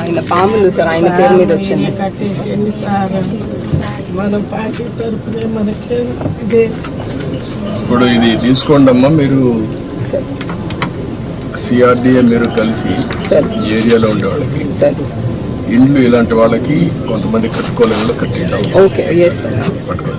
ఆయన పాములు సార్ ఆయన పేరు మీద వచ్చింది. కట్టేసేయండి సార్ మన పార్టీ తరపునే మనకి ఇదే. ఇప్పుడు ఇది తీసుకోండి అమ్మా మీరు సిఆర్డిఏ మీరు కలిసి సార్. ఈ ఏరియాలో ఉండే వాళ్ళకి సార్. ఇండ్లు ఇలాంటి వాళ్ళకి కొంతమంది కట్టుకోలేని వాళ్ళు కట్టిద్దాం పట్టుకోవాలి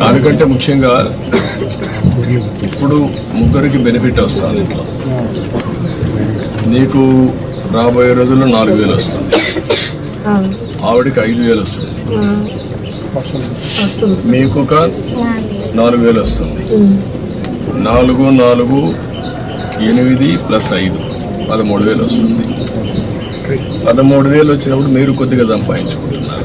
దానికంటే ముఖ్యంగా ఇప్పుడు ముగ్గురికి బెనిఫిట్ వస్తుంది ఇంట్లో. నీకు రాబోయే రోజుల్లో నాలుగు వేలు వస్తుంది. ఆవిడకి ఐదు వేలు వస్తుంది. మీకు ఒక నాలుగు వేలు వస్తుంది. నాలుగు నాలుగు ఎనిమిది ప్లస్ ఐదు పదమూడు వేలు వస్తుంది. పదమూడు వేలు వచ్చినప్పుడు మీరు కొద్దిగా సంపాదించుకుంటున్నారు.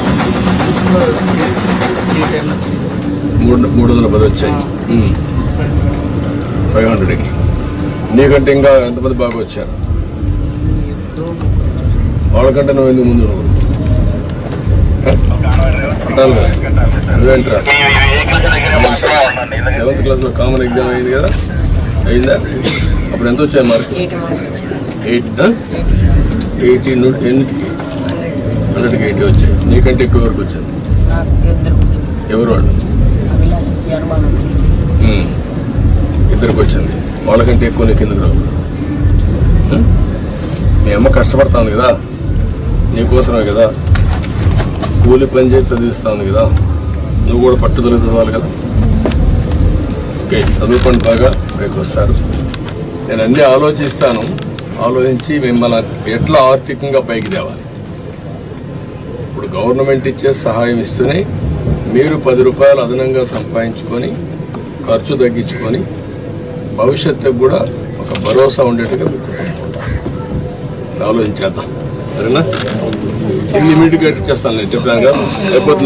మూడు మూడు వందల పది వచ్చాయి. ఫైవ్ హండ్రెడ్కి. నీకంటే ఇంకా ఎంతమంది బాగా వచ్చారు? వాళ్ళకంటే నువ్వు ఎందుకు ముందు నువ్వు. నువ్వేంట్రా? సెవెంత్ క్లాస్లో కామన్ ఎగ్జామ్ అయింది కదా? అయిందా? అప్పుడు ఎంత వచ్చాయి మార్క్ ఎయిట్ ఎయిటీ ఎన్ని హండ్రెడ్కి ఎయిటీ వచ్చాయి. నీకంటే ఎక్కువ వరకు వచ్చింది ఎవరు వాళ్ళు. ఇద్దరికి వచ్చింది. వాళ్ళకంటే ఎక్కువ నీకు ఎందుకు రావు? మీ అమ్మ కష్టపడుతుంది కదా. నీకోసమే కదా. కూలి పని చేసి చదివిస్తాను కదా. నువ్వు కూడా పట్టుదల చదవాలి కదా. ఓకే చదువుకోండి బాగా. రేపు వస్తారు. నేను అన్నీ ఆలోచిస్తాను. ఆలోచించి మిమ్మల్ని ఎట్లా ఆర్థికంగా పైకి తేవాలి? ఇప్పుడు గవర్నమెంట్ ఇచ్చే సహాయం ఇస్తూనే మీరు పది రూపాయలు అదనంగా సంపాదించుకొని ఖర్చు తగ్గించుకొని భవిష్యత్తుకు కూడా ఒక భరోసా ఉండేట్టుగా మీకు ఆలోచించేద్దాం. సరేనా? ఇమీడియట్గా చేస్తాను నేను. చెప్పాను కదా? లేకపోతే